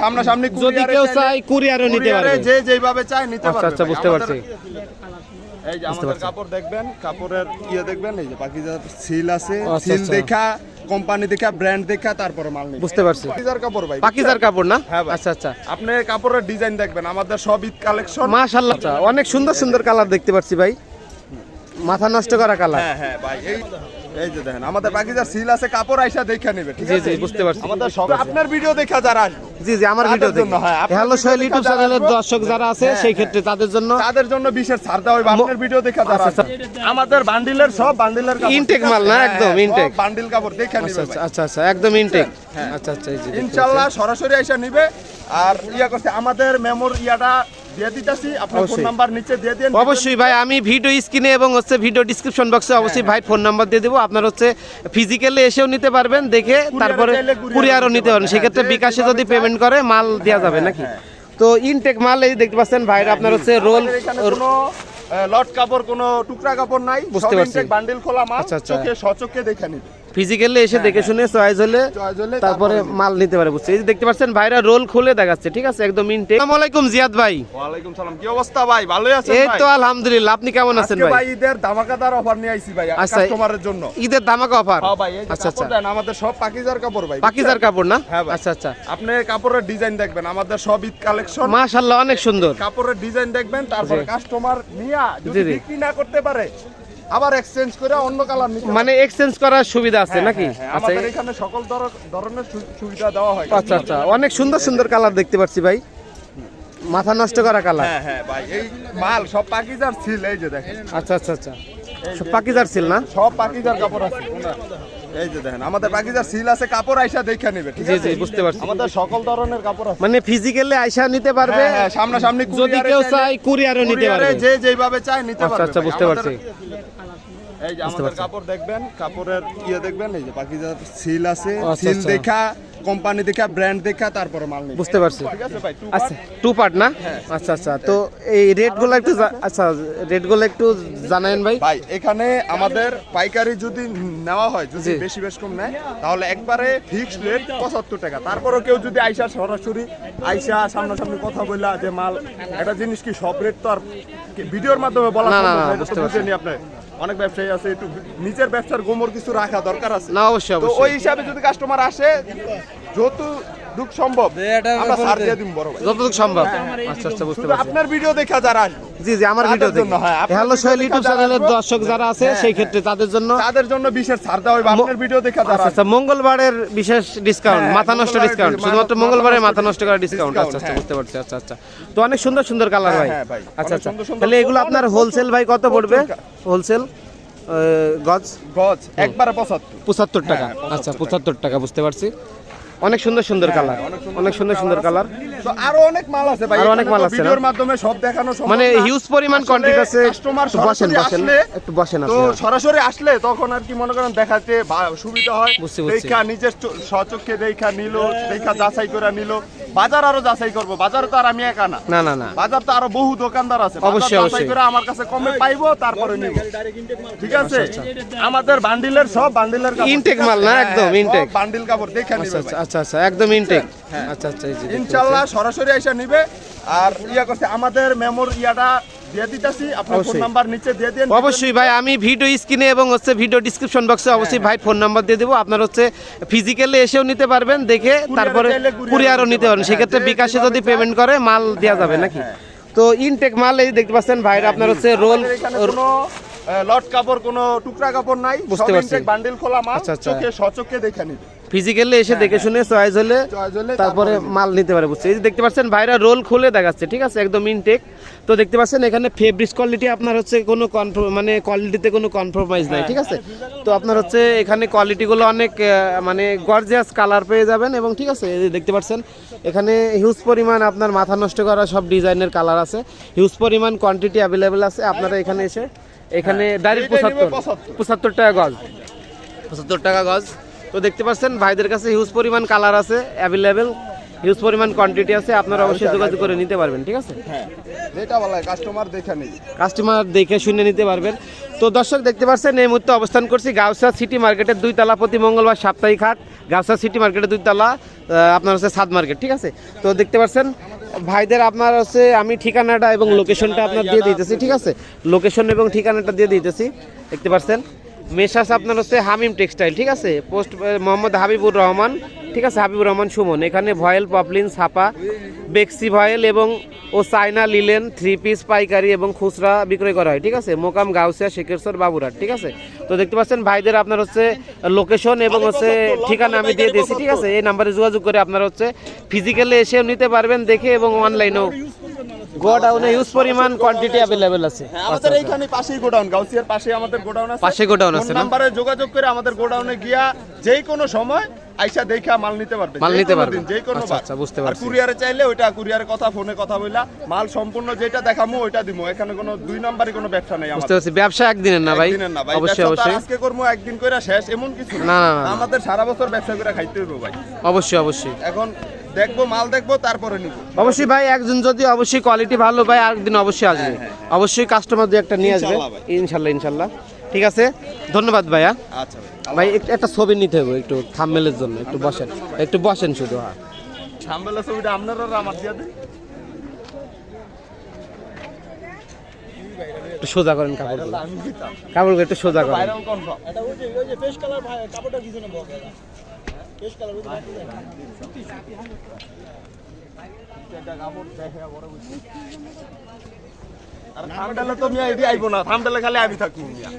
সামনাসামনি যদি কেউ কুরিয়ারও নিতে পারবে। যে যেভাবে চায় নিতে আচ্ছা পারবে আচ্ছা বুঝতে পারছি। এই যে আমাদের কাপড় দেখবেন কাপড়ের ইয়ে দেখবেন এই যে পাকিজার সিল আছে আচ্ছা, সিল আচ্ছা। দেখা কোম্পানি দেখা ব্র্যান্ড দেখা তারপরে মাল নিতে বুঝতে পারছি। পাকিজার কাপড় ভাই পাকিজার কাপড় না? হ্যাঁ আচ্ছা আচ্ছা। আপনি কাপড়ের ডিজাইন দেখবেন আমাদের সব ঈদ কালেকশন মাশাআল্লাহ। আচ্ছা, অনেক সুন্দর সুন্দর কালার দেখতে পাচ্ছি ভাই। মাথা নষ্ট করা কালার হ্যাঁ হ্যাঁ ভাই এই এই যে দেখেন আমাদের পাকিজার সিল আছে কাপড় আইসা দেখা নেবে ঠিক জি আছে? জি বুঝতে পারছি। আমাদের সব আপনার ভিডিও দেখা যারা আসবে। জি জি আমার ভিডিও জন্য, হ্যাঁ, হ্যালো সোহেল ইউটিউব চ্যানেলের দর্শক যারা আছে হ্যাঁ, সেই ক্ষেত্রে তাদের জন্য তাদের জন্য বিশেষ ছাড় দেওয়া হবে আপনার ভিডিও দেখা যারা আচ্ছা, আসবে। আমাদের বান্ডিলের সব বান্ডিলের কাপড় Intake মাল না, হ্যাঁ, একদম হ্যাঁ। সব বান্ডিল কাপড় দেখা আচ্ছা নিবে আচ্ছা আচ্ছা আচ্ছা একদম ইনটেক হ্যাঁ। আচ্ছা আচ্ছা ইনশাআল্লাহ সরাসরি আইসা নিবে আর ইয়া করছে আমাদের মেমোর ইয়াটা দিয়ে দিতেছি আপনার ফোন অবশ্যই। নাম্বার নিচে দিয়ে দেন অবশ্যই ভাই আমি ভিডিও স্ক্রিনে এবং হচ্ছে ভিডিও ডিসক্রিপশন বক্সে অবশ্যই ভাই ফোন নাম্বার দিয়ে দেবো আপনার হচ্ছে ফিজিক্যালি এসেও নিতে পারবেন দেখে তারপরে কুরিয়ারও নিতে পারবেন পারবেন। সেক্ষেত্রে হ্যাঁ, বিকাশে যদি পেমেন্ট করে মাল দেওয়া যাবে নাকি তো ইনটেক মাল এই দেখতে পাচ্ছেন ভাইরা আপনার হচ্ছে রোল লট কাপড় কোনো টুকরা কাপড় নাই বুঝতে পারছি। বান্ডিল খোলা মাল আচ্ছা, আচ্ছা। চোখে সচক্ষে দেখে নিবে ফিজিক্যালি এসে দেখে শুনে চয়েস হলে তারপরে মাল নিতে পারে বুঝছে এই যে দেখতে পাচ্ছেন ভাইরা রোল খুলে দেখাচ্ছে ঠিক আছে? একদম ইনটেক আসসালামু আলাইকুম জিয়াদ ভাই। ওয়ালাইকুম সালাম। কি অবস্থা ভাই? ভালোই আছেন এই তো আলহামদুলিল্লাহ আপনি কেমন আছেন ভাই? ভাই ঈদের ধামাকাদার অফার নিয়ে আইছি ভাই আচ্ছা, কাস্টমারের জন্য। ঈদের ধামাকা অফার হ্যাঁ ভাই এই আচ্ছা আচ্ছা। দেন আমাদের সব পাকিজার কাপড় ভাই পাকিজার কাপড় না? হ্যাঁ আচ্ছা আচ্ছা। আপনি কাপড়ের ডিজাইন দেখবেন আমাদের সব ঈদ কালেকশন মাশাআল্লাহ অনেক সুন্দর। কাপড়ের ডিজাইন দেখবেন তারপরে কাস্টমার নিয়া যদি। বিক্রি না করতে পারে আবার এক্সচেঞ্জ করে অন্য কালার নিতে মানে এক্সচেঞ্জ করার সুবিধা আছে হ্যাঁ, নাকি? হ্যাঁ, হ্যাঁ, আচ্ছা আমাদের এখানে সকল ধর- ধরনের সুবিধা দেওয়া হয়। আচ্ছা আচ্ছা। অনেক সুন্দর সুন্দর কালার দেখতে পাচ্ছি ভাই। মাথা নষ্ট করা কালার হ্যাঁ হ্যাঁ ভাই এই মাল সব পাকিজার ছিল এই যে দেখেন। আচ্ছা আচ্ছা আচ্ছা। সব পাকিজার ছিল না? সব পাকিজার কাপড় আছে। এই যে দেখেন আমাদের পাকিজার সিল আছে কাপড় আইসা দেখে নেবে ঠিক জি আছে? জি বুঝতে পারছি। আমাদের সকল ধরনের কাপড় আছে। মানে ফিজিক্যালি আইসা নিতে পারবে হ্যাঁ, সামনাসামনি যদি কেউ চায় কুরিয়ারও নিতে পারবে। যে যেভাবে চায় নিতে আচ্ছা পারবে আচ্ছা ভাই। বুঝতে পারছি। এই যে আমাদের কাপড় দেখবেন কাপড়ের ইয়ে দেখবেন এই যে পাকিজার সিল আছে আচ্ছা, সিল আচ্ছা। দেখা কোম্পানি দেখা ব্র্যান্ড দেখা তারপরে মাল বুঝতে পারছি। ঠিক আছে ভাই আচ্ছা টু পার্ট না? আচ্ছা আচ্ছা তো এই রেটগুলো একটু আচ্ছা রেটগুলো একটু ভাই। ভাই এখানে আমাদের পাইকারি যদি নেওয়া হয় যদি। বেশি বেশ কম নেয় তাহলে একবারে ফিক্সড রেট পঁচাত্তর টাকা। তারপরেও কেউ যদি আইসা সরাসরি আইসা সামনাসামনি কথা বললা যে মাল একটা জিনিস কি সব রেট তো আর ভিডিওর মাধ্যমে বলা না, না, বুঝতে পারছি। আপনি। অনেক ব্যবসায়ী আছে একটু নিজের ব্যবসার গোমর কিছু রাখা দরকার আছে। না অবশ্যই তো ওই হিসাবে যদি কাস্টমার আসে যত দুঃখ সম্ভব। আমরা ছাড় দিয়ে দিব বড় ভাই। যতটুকু সম্ভব। আচ্ছা আচ্ছা বুঝতে পারছি। আপনার ভিডিও দেখা যারা আসবে জি জি আমার ভিডিও হ্যাঁ, হ্যালো সোহেল ইউটিউব চ্যানেলের দর্শক যারা আছে হ্যাঁ, সেই ক্ষেত্রে তাদের জন্য তাদের জন্য বিশেষ ছাড় দেওয়া হবে আপনার ভিডিও দেখা যারা আচ্ছা আচ্ছা মঙ্গলবারের বিশেষ ডিসকাউন্ট হ্যাঁ, মাথা নষ্ট ডিসকাউন্ট শুধুমাত্র মাথা মঙ্গলবারে মাথা নষ্ট করা ডিসকাউন্ট আচ্ছা আচ্ছা হ্যাঁ। বুঝতে পারছি আচ্ছা আচ্ছা। তো অনেক সুন্দর সুন্দর কালার হ্যাঁ, ভাই। হ্যাঁ, আচ্ছা আচ্ছা। তাহলে এগুলো আপনার হোলসেল ভাই কত পড়বে? হোলসেল গজ? গজ একবারে পঁচাত্তর। পঁচাত্তর টাকা। হ্যাঁ, আচ্ছা পঁচাত্তর টাকা বুঝতে পারছি। অনেক সুন্দর সুন্দর কালার অনেক সুন্দর সুন্দর কালার তো আরও অনেক মাল আছে ভাই আরও অনেক মাল আছে। ভিডিওর মাধ্যমে সব দেখানো সম্ভব মানে হিউজ পরিমাণ কন্টেন্ট আছে। কাস্টমার বসেন সরাসরি বসেন আসলে একটু বসেন তো সরাসরি আসলে তখন আর কি মনে করেন দেখাতে সুবিধা হয়। দেখা নিজের সচক্ষে স্বচক্ষে দেখা নিলো দেখা যাচাই করে নিল। বাজার আরও যাচাই করব। বাজার তো আর আমি একা না। না না না। বাজার তো আরও বহু দোকানদার আছে। অবশ্যই, অবশ্যই। করে আমার কাছে কমে পাইবো তারপরে নিব। ঠিক আছে? আচ্ছা, আমাদের বান্ডিলের সব বান্ডিলের ইনটেক মাল না, হ্যাঁ, একদম ইনটেক বান্ডিল কাপড়। দেখে আচ্ছা নিবে আচ্ছা আচ্ছা আচ্ছা। একদম ইনটেক। আচ্ছা আচ্ছা দেখতে ইনশাল্লাহ সরাসরি আইসা নিবে। আর ইয়া করছে আমাদের মেমোর ইয়াটা দিয়ে দিতেছি আপনার ফোন অবশ্যই। নাম্বার নিচে দিয়ে দেন অবশ্যই ভাই আমি ভিডিও স্ক্রিনে এবং হচ্ছে ভিডিও ডিসক্রিপশন বক্সে অবশ্যই ভাই ফোন নাম্বার দিয়ে দেবো আপনার হচ্ছে ফিজিক্যালি এসেও নিতে পারবেন দেখে তারপরে কুরিয়ারও নিতে পারবেন। সেক্ষেত্রে হ্যাঁ, বিকাশে যদি পেমেন্ট করে মাল দেওয়া যাবে নাকি তো ইনটেক মাল এই দেখতে পাচ্ছেন ভাইরা আপনার হচ্ছে রোল লট কাপড় কোনো টুকরা কাপড় নাই বুঝতে পারছি। বান্ডিল খোলা মাল আচ্ছা, আচ্ছা। চোখে সচক্ষে দেখে নিবে ফিজিক্যালি এসে দেখে শুনে চয়েস হলে তারপরে তারপরে মাল নিতে পারে বুঝছে? এই যে দেখতে পাচ্ছেন ভাইরা রোল খুলে দেখাচ্ছে ঠিক আছে? একদম ইনটেক তো দেখতে পাচ্ছেন এখানে ফেব্রিক্স কোয়ালিটি আপনার হচ্ছে কোনো কনফার্ম মানে কোয়ালিটিতে কোনো কম্প্রোমাইজ নাই ঠিক আছে? তো আপনার হচ্ছে এখানে কোয়ালিটিগুলো অনেক মানে গর্জিয়াস কালার পেয়ে যাবেন এবং ঠিক আছে দেখতে পাচ্ছেন এখানে হিউজ পরিমাণ আপনার মাথা নষ্ট করা সব ডিজাইনের কালার আছে। হিউজ পরিমাণ কোয়ান্টিটি অ্যাভেলেবেল আছে। আপনারা এখানে এসে এখানে ডাইরেক্ট পঁচাত্তর। পঁচাত্তর টাকা গজ। পঁচাত্তর টাকা গজ। তো দেখতে পাচ্ছেন ভাইদের কাছে হিউজ পরিমাণ কালার আছে অ্যাভেলেবেল হিউজ পরিমাণ কোয়ান্টিটি আছে আপনারা অবশ্যই যোগাযোগ করে নিতে পারবেন ঠিক আছে? হ্যাঁ যেটা বলা কাস্টমার দেখে নেই কাস্টমার দেখে শুনে নিতে পারবেন। তো দর্শক দেখতে পাচ্ছেন এই মুহূর্তে অবস্থান করছি গাউসা সিটি মার্কেটের দুই তলা প্রতি মঙ্গলবার সাপ্তাহিক হাট। গাছা সিটি মার্কেটের দুইতলা আহ, আপনার হচ্ছে সাদ মার্কেট ঠিক আছে? তো দেখতে পাচ্ছেন ভাইদের আপনার হচ্ছে আমি ঠিকানাটা এবং লোকেশনটা আপনার দিয়ে দিতেছি ঠিক আছে? লোকেশন এবং ঠিকানাটা দিয়ে দিতেছি দেখতে পাচ্ছেন। মেশাস আপনার হচ্ছে হামিম টেক্সটাইল, ঠিক আছে? পোস্ট মোহাম্মদ হাবিবুর রহমান, ঠিক আছে? হাবিবুর রহমান সুমন। এখানে ভয়েল, পপলিন, ছাপা, বেক্সি ভয়েল এবং ও চায়না লিলেন থ্রি পিস পাইকারি এবং খুচরা বিক্রয় করা হয়, ঠিক আছে? মোকাম গাউসিয়া, শেখেরসর বাবুরাট ঠিক আছে? তো দেখতে পাচ্ছেন ভাইদের আপনার হচ্ছে লোকেশন এবং হচ্ছে ঠিকানা আমি দিয়ে দিয়েছি, ঠিক আছে? এই নাম্বারে যোগাযোগ করে আপনারা হচ্ছে ফিজিক্যালি এসেও নিতে পারবেন, দেখে এবং অনলাইনেও গোডাউনে ইউজ পরিমাণ কোয়ান্টিটি অ্যাভেলেবেল আছে। হ্যাঁ, আমাদের এইখানে পাশেই গোডাউন গাউসিয়ার পাশে আমাদের গোডাউন আছে। পাশে গোডাউন আছে? নাম্বারে যোগাযোগ করে আমাদের গোডাউনে গিয়া কোনো সময় আইসা দেখা মাল নিতে পারবে। মাল নিতে পারবে। যে কোনো আচ্ছা, আচ্ছা, বুঝতে আর পারছি। কুরিয়ারে চাইলে ওইটা কুরিয়ারে কথা ফোনে কথা বইলা মাল সম্পূর্ণ যেটা দেখামু ওইটা দিমু। এখানে কোনো দুই নাম্বারে কোনো ব্যবসা নেই বুঝতে পারছি। ব্যবসা একদিনের না ভাই? একদিনের না ভাই। অবশ্যই অবশ্যই। আজকে করব একদিন করে শেষ এমন কিছু না, না। আমাদের সারা বছর ব্যবসা করে খাইতে হইব ভাই। অবশ্যই অবশ্যই। এখন দেখব মাল দেখব তারপরে নিব। অবশ্যই ভাই একজন যদি অবশ্যই কোয়ালিটি ভালো ভাই আরেকদিন অবশ্যই আসবে। অবশ্যই কাস্টমার দিয়ে একটা নিয়ে আসবে। ইনশাল্লাহ। ইনশাল্লাহ ঠিক আছে? ধন্যবাদ ভাইয়া। আচ্ছা ভাই। ভাই একটু- একটা ছবি নিতে হবে একটু থামমেলের জন্য একটু বসেন। একটু বসেন শুধু হ্যাঁ। সামবেলা ছবিটা আপনারা আর আমার দিয়ে দেন। একটু সোজা করেন কাপড়গুলো কাপড়গুলো একটু সোজা করেন। থামডালে তো মিয়া এদি আইবো না থামডালে খালি আমি থাকব মিয়া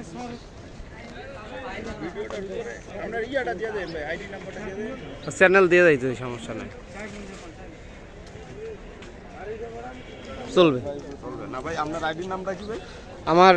চ্যানেল দিয়ে দেয় তো সমস্যা নাই। চলবে। না ভাই আপনার আইডির নামটা কি ভাই? আমার